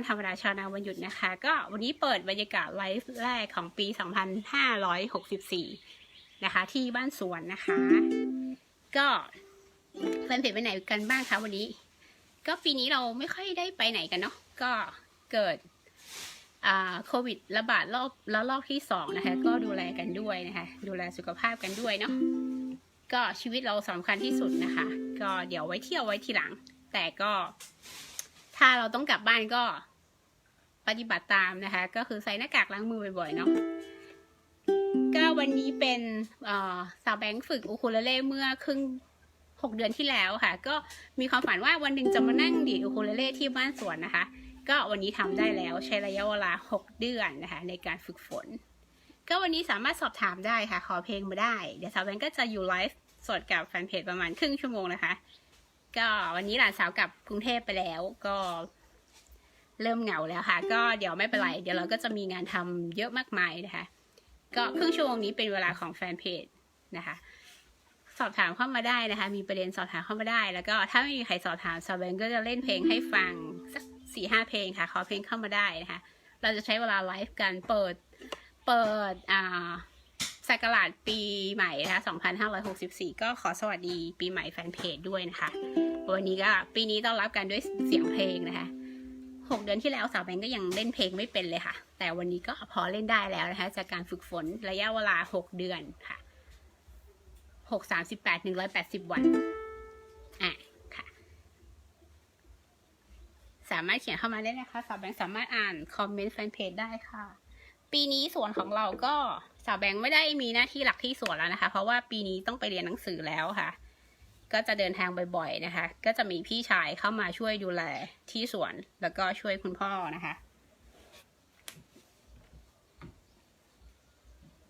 วันธรรมดาชาวนาวันหยุดนะคะ ก็วันนี้เปิดบรรยากาศไลฟ์แรกของปี 2564 นะคะ ที่บ้านสวนนะคะ ก็แฟนเพจไปไหนกันบ้างคะวันนี้ ก็ปีนี้เราไม่ค่อยได้ไปไหนกันเนาะก็เกิดโควิดระบาดรอบแล้วรอบที่สองนะคะ ก็ดูแลกันด้วยนะคะ ดูแลสุขภาพกันด้วยเนาะก็ชีวิตเราสำคัญที่สุดนะคะ ก็เดี๋ยวไว้เที่ยวไว้ทีหลัง แต่ก็ถ้าเราต้องกลับบ้านก็ ปฏิบัติตามนะคะ ก็คือใส่หน้ากากล้างมือบ่อยๆเนาะก็วันนี้เป็นสาวแบงค์ฝึกอูคูเลเล่เมื่อครึ่งหกเดือนที่แล้วค่ะ ก็มีความฝันว่าวันหนึ่งจะมานั่งดีดอูคูเลเล่ที่บ้านสวนนะคะ ก็วันนี้ทำได้แล้วใช้ระยะเวลาหกเดือนนะคะ ในการฝึกฝน ก็วันนี้สามารถสอบถามได้ค่ะ ขอเพลงมาได้ เดี๋ยวสาวแบงค์ก็จะอยู่ไลฟ์สดกับแฟนเพจประมาณครึ่งชั่วโมงนะคะ ก็วันนี้หลานสาวกลับกรุงเทพไปแล้วก็ เริ่มเหงาแล้วค่ะ ก็เดี๋ยวไม่เป็นไร เดี๋ยวเราก็จะมีงานทำเยอะมากมายนะคะ ก็ครึ่งชั่วโมงนี้เป็นเวลาของแฟนเพจนะคะ สอบถามเข้ามาได้นะคะ มีประเด็นสอบถามเข้ามาได้ แล้วก็ถ้าไม่มีใครสอบถามซาเบนก็จะเล่นเพลงให้ฟังสักสี่ห้าเพลงค่ะ ขอเพลงเข้ามาได้นะคะ เราจะใช้เวลาไลฟ์กันเปิด เปิดอ่าสักราชปีใหม่นะคะ2564 ก็ขอสวัสดีปีใหม่แฟนเพจด้วยนะคะ วันนี้ก็ปีนี้ต้อนรับกันด้วยเสียงเพลงนะคะ หกเดือนที่แล้วสาวแบงก์ก็ยังเล่นเพลงไม่เป็นเลยค่ะ แต่วันนี้ก็พอเล่นได้แล้วนะคะ จากการฝึกฝนระยะเวลาหกเดือนค่ะหกสามสิบแปดหนึ่งร้อยแปดสิบวันอะค่ะ สามารถเขียนเข้ามาได้นะคะ สาวแบงก์สามารถอ่านคอมเมนต์แฟนเพจได้ค่ะ ปีนี้สวนของเราก็สาวแบงค์ไม่ได้มีหน้าที่หลักที่สวนแล้วนะคะ เพราะว่าปีนี้ต้องไปเรียนหนังสือแล้วค่ะ ก็จะเดินทางบ่อยๆนะคะ ก็จะมีพี่ชายเข้ามาช่วยดูแลที่สวนแล้วก็ช่วยคุณพ่อนะคะ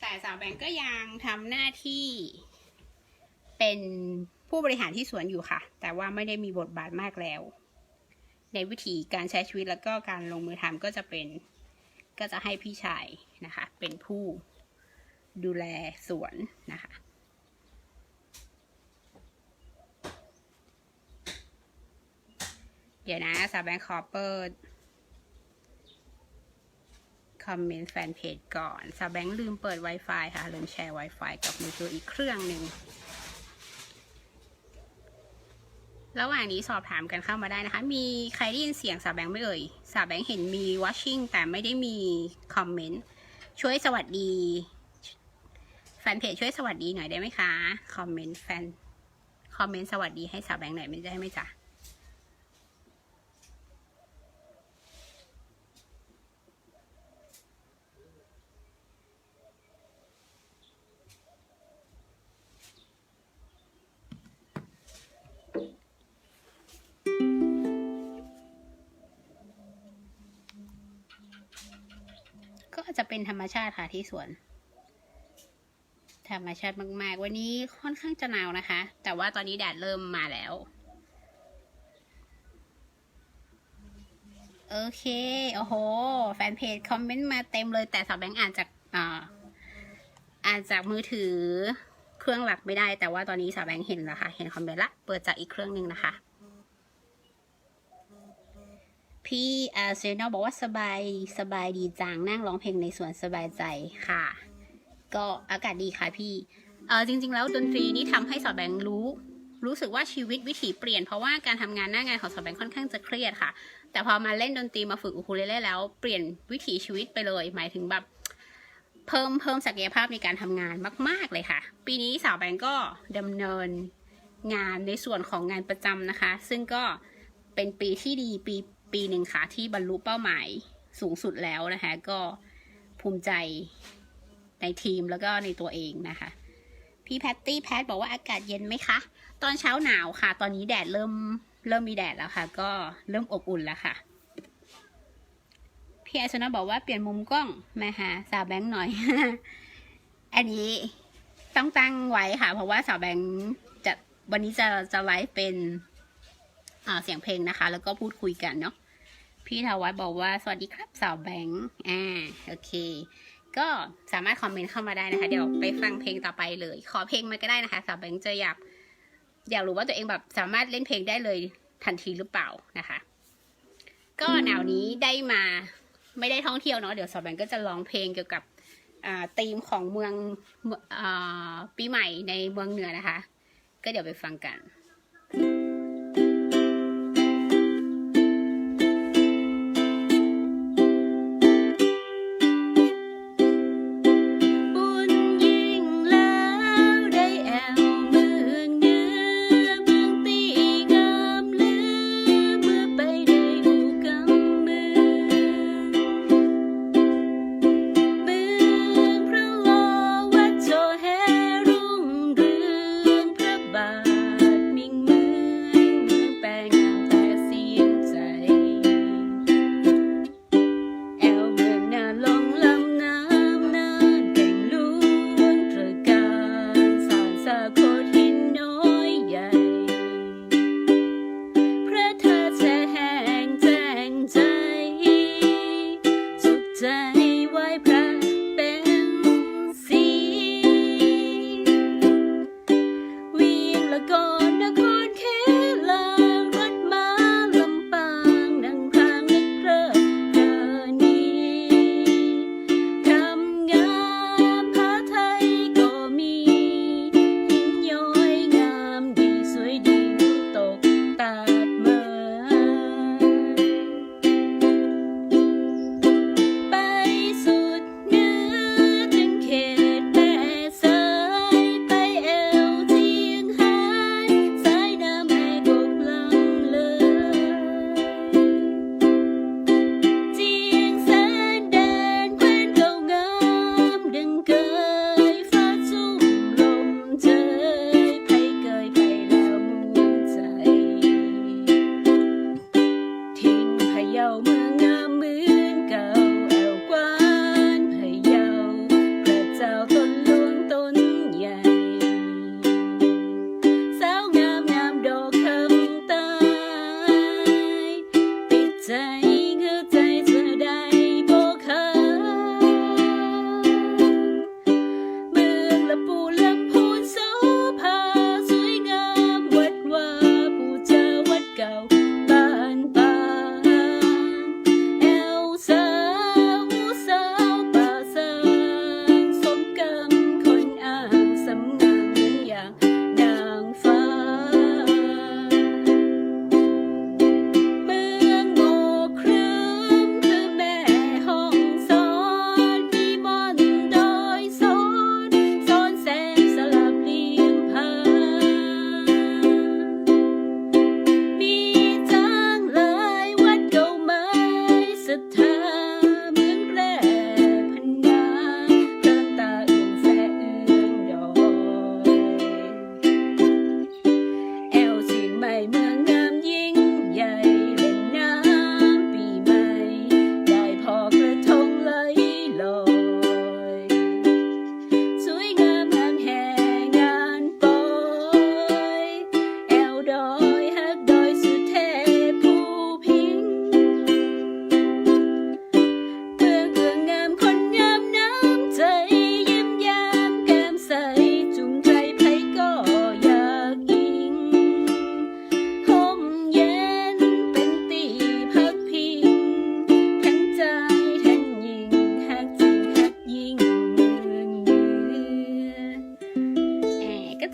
แต่สาวแบงค์ก็ยังทำหน้าที่เป็นผู้บริหารที่สวนอยู่ค่ะ แต่ว่าไม่ได้มีบทบาทมากแล้ว ในวิธีการใช้ชีวิตแล้วก็การลงมือทำก็จะเป็นก็จะให้พี่ชายนะคะ เป็นผู้ดูแลสวนนะคะ เดี๋ยวนะสาวแบงค์ขอเปิด คอมเมนต์แฟนเพจก่อนสาวแบงค์ลืมเปิด Wi-Fi ค่ะ ลืมแชร์ Wi-Fi กับมือถืออีกเครื่องหนึ่ง ระหว่างนี้สอบถามกันเข้ามาได้นะคะ มีใครได้ยินเสียงสาวแบงค์ไม่เอ่ย สาวแบงค์เห็นมี watching แต่ไม่ได้มีคอมเมนต์ ช่วยสวัสดี แฟนเพจช่วยสวัสดีหน่อยได้ไหมคะ คอมเมนต์แฟน คอมเมนต์สวัสดีให้สาวแบงค์หน่อยไม่ได้ไหมจ๊ะ เป็นธรรมชาติค่ะที่สวน ธรรมชาติมากๆ วันนี้ค่อนข้างจะหนาวนะคะ แต่ว่าตอนนี้แดดเริ่มมาแล้ว โอเค โอ้โห แฟนเพจคอมเมนต์มาเต็มเลย แต่สาวแบงค์อ่านจากอ่าอ่านจากมือถือเครื่องหลักไม่ได้ แต่ว่าตอนนี้สาวแบงค์เห็นแล้วค่ะ เห็นคอมเมนต์ละ เปิดจากอีกเครื่องหนึ่งนะคะ พี่อาเซนอลบอกว่าสบายสบายดีจังนั่งร้องเพลงในสวนสบายใจค่ะ ก็อากาศดีค่ะพี่เออจริง ๆ แล้วดนตรีนี่ทำให้สาวแบงค์รู้ รู้สึกว่าชีวิตวิถีเปลี่ยนเพราะว่าการทำงานหน้างานของสาวแบงค์ค่อนข้างจะเครียดค่ะ แต่พอมาเล่นดนตรีมาฝึกอูคูเลเล่แล้วเปลี่ยนวิถีชีวิตไปเลย หมายถึงแบบเพิ่มเพิ่มศักยภาพในการทำงานมาก ๆเลยค่ะ ปีนี้สาวแบงค์ก็ดำเนินงานในส่วนของงานประจำนะคะ ซึ่งก็เป็นปีที่ดีปี ปีหนึ่งค่ะที่บรรลุเป้าหมายสูงสุดแล้วนะคะ ก็ภูมิใจในทีมแล้วก็ในตัวเองนะคะ พี่แพตตี้แพทบอกว่าอากาศเย็นไหมคะ ตอนเช้าหนาวค่ะ ตอนนี้แดดเริ่มเริ่มมีแดดแล้วค่ะ ก็เริ่มอบอุ่นแล้วค่ะ พี่ไอซ์นะบอกว่าเปลี่ยนมุมกล้องมาหาสาวแบงค์หน่อย อันนี้ต้องตั้งไว้ค่ะ เพราะว่าสาวแบงค์จะวันนี้จะจะไลฟ์เป็นเสียงเพลงนะคะ แล้วก็พูดคุยกันเนาะ พี่ทวัฒน์บอกว่าสวัสดีครับสาวแบงค์อ่าโอเค ก็สามารถคอมเมนต์เข้ามาได้นะคะ เดี๋ยวไปฟังเพลงต่อไปเลย ขอเพลงมาก็ได้นะคะ สาวแบงค์จะอยากอยากรู้ว่าตัวเองแบบสามารถเล่นเพลงได้เลยทันทีหรือเปล่านะคะ ก็หนาวนี้ได้มาไม่ได้ท่องเที่ยวเนาะเดี๋ยวสาวแบงค์ก็จะร้องเพลงเกี่ยวกับอ่าธีมของเมืองเมืองอ่าปีใหม่ในเมืองเหนือนะคะ ก็เดี๋ยวไปฟังกัน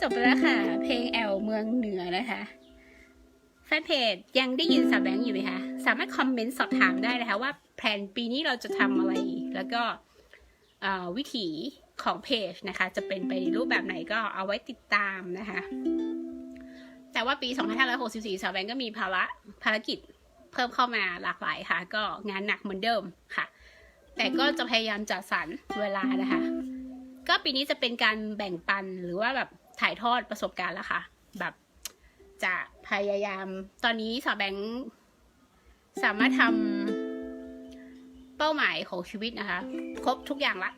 บไปแล้วค่ะ เพลงแอลเมืองเหนือนะคะแฟนเพจยังได้ยินสาวแบงค์อยู่ไหมคะสามารถคอมเมนต์สอบถามได้นะคะว่าแผนปีนี้เราจะทำอะไร แล้วก็วิถีของเพจนะคะ จะเป็นไปในรูปแบบไหนก็เอาไว้ติดตามนะคะ แต่ว่าปี 2564 สาวแบงค์ก็มีภาระภารกิจเพิ่มเข้ามาหลากหลายค่ะ ก็งานหนักเหมือนเดิมค่ะ แต่ก็จะพยายามจัดสรรเวลานะคะ ก็ปีนี้จะเป็นการแบ่งปันหรือว่าแบบ ถ่ายทอดประสบการณ์แล้วค่ะ แบบจะพยายาม ตอนนี้สาวแบงค์สามารถทำเป้าหมายของชีวิตนะคะ ครบทุกอย่างละ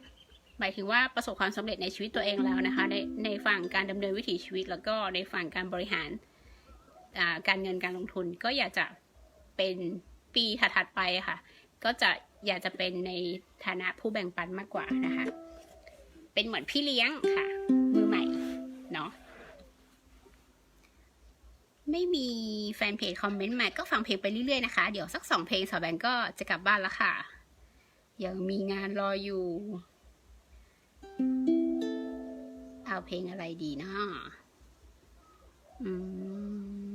หมายถึงว่าประสบความสำเร็จในชีวิตตัวเองแล้วนะคะ ในในฝั่งการดำเนินวิถีชีวิต แล้วก็ในฝั่งการบริหารการเงินการลงทุนก็อยากจะเป็นปีถัดๆไปค่ะ ก็จะอยากจะเป็นในฐานะผู้แบ่งปันมากกว่านะคะ เป็นเหมือนพี่เลี้ยงค่ะ มือใหม่ ไม่มีแฟนเพจคอมเมนต์มาก็ฟังเพลงไปเรื่อยๆนะคะ เดี๋ยวสักสองเพลงสาวแบงก็จะกลับบ้านแล้วค่ะ ยังมีงานรออยู่ เอาเพลงอะไรดีเนาะอืม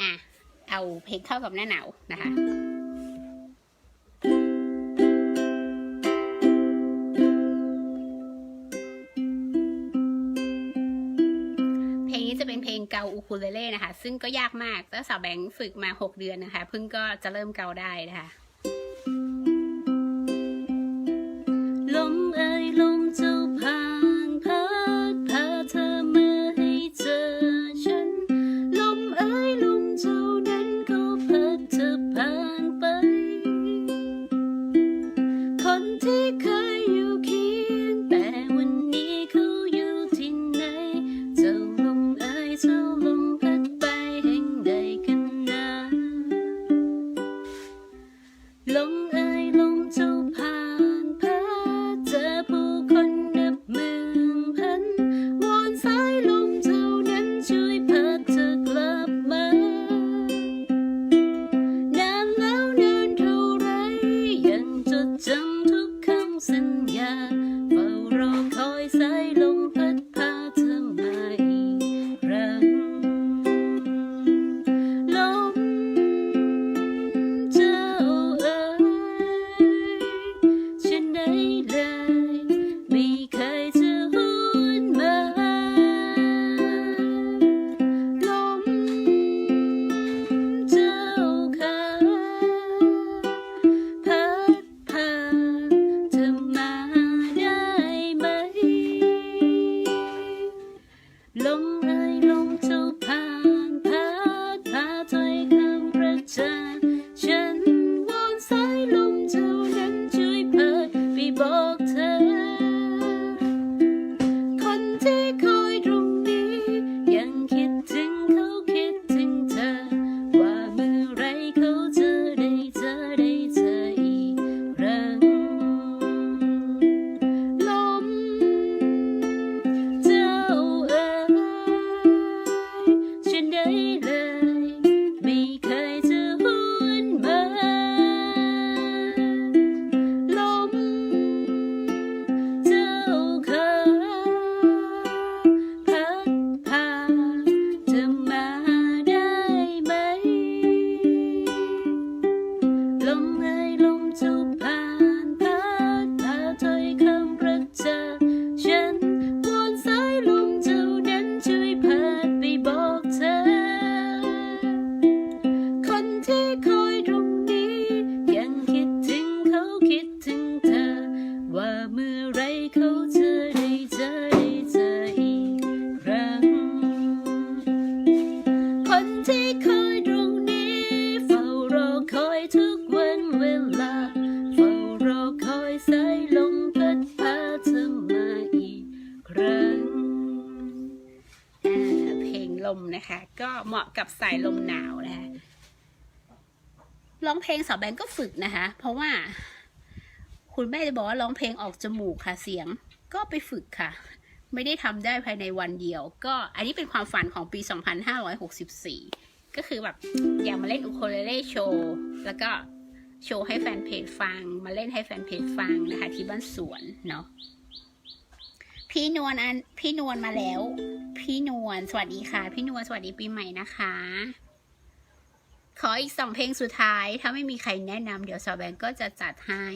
อะ เอาเพลงเข้ากับหน้าหนาวนะคะ คูเลเล่นะคะ ซึ่งก็ยากมากแล้วสาวแบงค์ฝึกมา 6 เดือนนะคะเพิ่งก็จะเริ่มเกาได้นะคะ เขาจะได้เจอได้เจออีกครั้ง คนที่คอยตรงนี้เฝ้ารอคอยทุกวันเวลา เฝ้ารอคอยสายลมพัดพาเธอมาอีกครั้งเพลงลมนะคะ ก็เหมาะกับสายลมหนาวนะคะร้องเพลงสาวแบงก็ฝึกนะคะ เพราะว่า คุณแม่จะบอกว่าร้องเพลงออกจมูกค่ะเสียงก็ไปฝึกค่ะ ไม่ได้ทำได้ภายในวันเดียว ก็อันนี้เป็นความฝันของปี 2564 ก็คือแบบอยากมาเล่นอูโคเลเล่โชว์แล้วก็โชว์ให้แฟนเพจฟัง มาเล่นให้แฟนเพจฟังนะคะที่บ้านสวนเนาะพี่นวลอันพี่นวลมาแล้ว พี่นวลสวัสดีค่ะ พี่นวลสวัสดีปีใหม่นะคะ ขออีกสองเพลงสุดท้าย ถ้าไม่มีใครแนะนำเดี๋ยวสาวแบงก์ก็จะจัดให้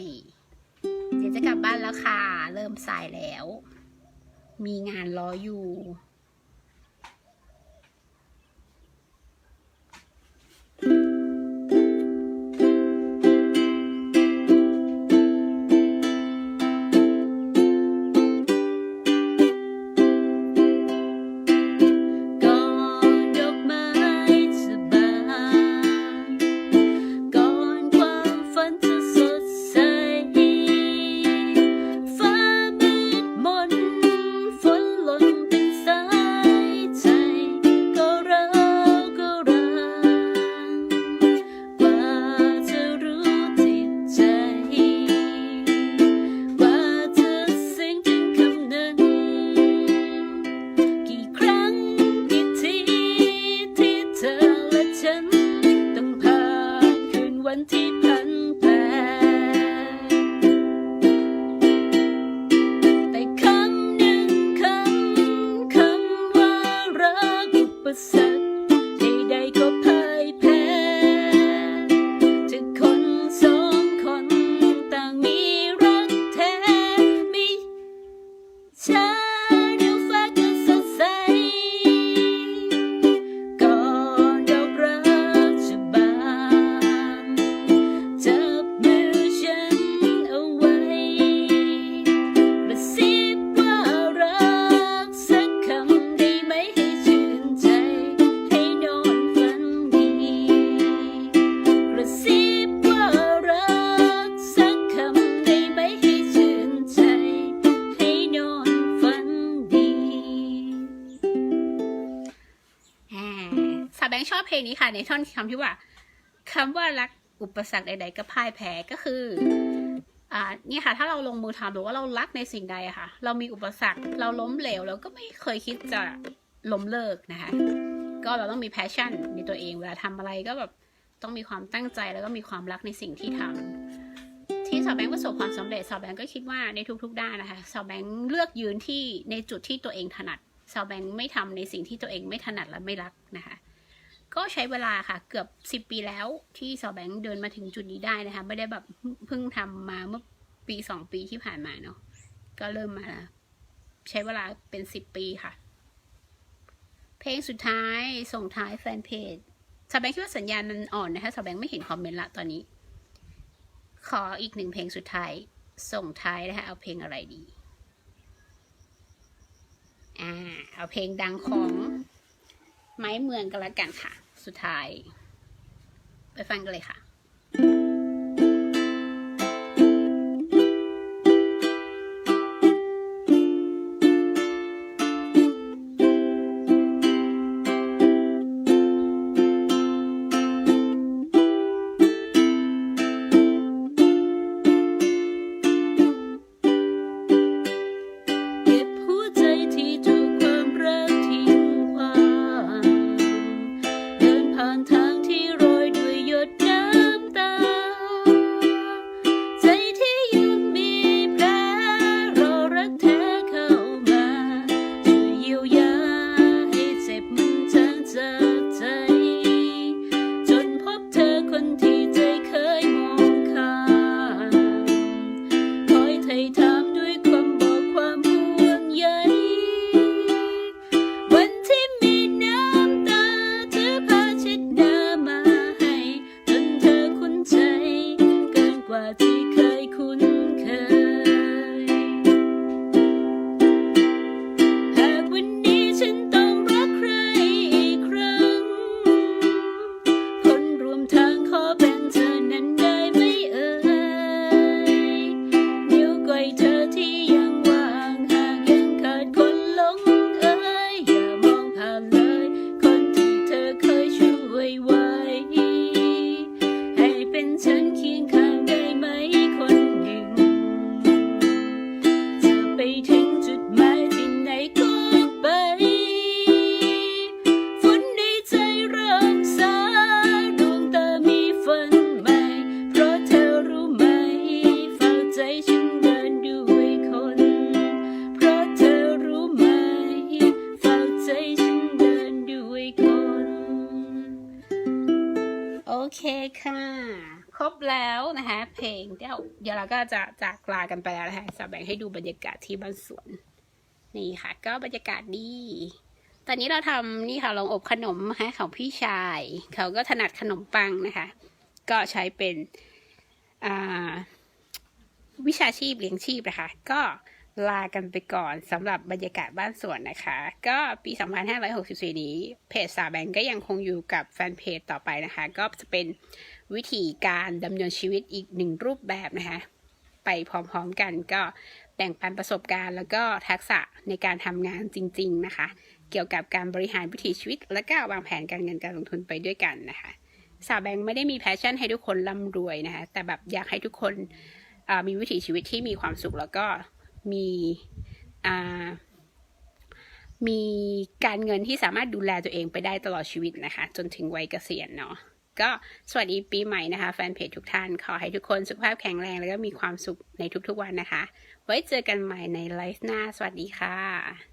ดี๋ยวจะกลับบ้านแล้วค่ะ เริ่มสายแล้ว มีงานรออยู่ กอุ แบงค์ชอบเพลงนี้ค่ะในท่อนคำที่ว่าคำว่ารักอุปสรรคใด ๆ ก็พ่ายแพ้ก็คืออ่าเนี่ยค่ะ ถ้าเราลงมือทำหรือว่าเรารักในสิ่งใดอะค่ะ เรามีอุปสรรคเราล้มเหลวเราก็ไม่เคยคิดจะล้มเลิกนะคะ ก็เราต้องมีแพชชั่นในตัวเองเวลาทำอะไรก็แบบต้องมีความตั้งใจแล้วก็มีความรักในสิ่งที่ทำที่สาวแบงค์ประสบความสำเร็จสาวแบงค์ก็คิดว่าในทุกๆด้านนะคะสาวแบงค์เลือกยืนที่ในจุดที่ตัวเองถนัดสาวแบงค์ไม่ทำในสิ่งที่ตัวเองไม่ถนัดและไม่รักนะคะ ก็ใช้เวลาค่ะเกือบสิบปีแล้วที่สาวแบงค์เดินมาถึงจุดนี้ได้นะคะ ไม่ได้แบบเพิ่งทำมาเมื่อปีสองปีที่ผ่านมาเนาะก็เริ่มมาใช้เวลาเป็นสิบปีค่ะ เพลงสุดท้ายส่งท้ายแฟนเพจสาวแบงค์คิดว่าสัญญาณมันอ่อนนะคะสาวแบงค์ไม่เห็นคอมเมนต์ละตอนนี้ ขออีกหนึ่งเพลงสุดท้ายส่งท้ายนะคะเอาเพลงอะไรดี อ่าเอาเพลงดังของ ไม้เมืองกันละกันค่ะ สุดท้าย ไปฟังกันเลยค่ะ ว่าที่เคยคุ้น เพลงเดี๋ยวเดี๋ยวเราก็จะจากลากันไปแล้วนะคะสาแบงให้ดูบรรยากาศที่บ้านสวน นี่ค่ะ ก็บรรยากาศดี ตอนนี้เราทำนี่ค่ะลองอบขนมให้ของพี่ชาย เขาก็ถนัดขนมปังนะคะ ก็ใช้เป็นวิชาชีพเลี้ยงชีพนะคะ ก็ลากันไปก่อนสำหรับบรรยากาศบ้านสวนนะคะ ก็ปี 2564 นี้ เพจสาแบงก็ยังคงอยู่กับแฟนเพจต่อไปนะคะ ก็จะเป็น วิธีการดำเนินชีวิตอีกหนึ่งรูปแบบนะคะ ไปพร้อมๆกันก็แบ่งปันประสบการณ์ แล้วก็ทักษะในการทำงานจริง ๆนะคะ เกี่ยวกับการบริหารวิถีชีวิต และก็วางแผนการเงินการลงทุนไปด้วยกันนะคะสาวแบงค์ไม่ได้มีแพชชั่นให้ทุกคนร่ำรวยนะคะแต่แบบอยากให้ทุกคนมีวิถีชีวิตที่มีความสุขแล้วก็มีมีการเงินที่สามารถดูแลตัวเองไปได้ตลอดชีวิตนะคะ จนถึงวัยเกษียณเนาะ ก็สวัสดีปีใหม่นะคะ แฟนเพจทุกท่าน ขอให้ทุกคนสุขภาพแข็งแรงแล้วก็มีความสุขในทุกๆวันนะคะ ไว้เจอกันใหม่ในไลฟ์หน้า สวัสดีค่ะ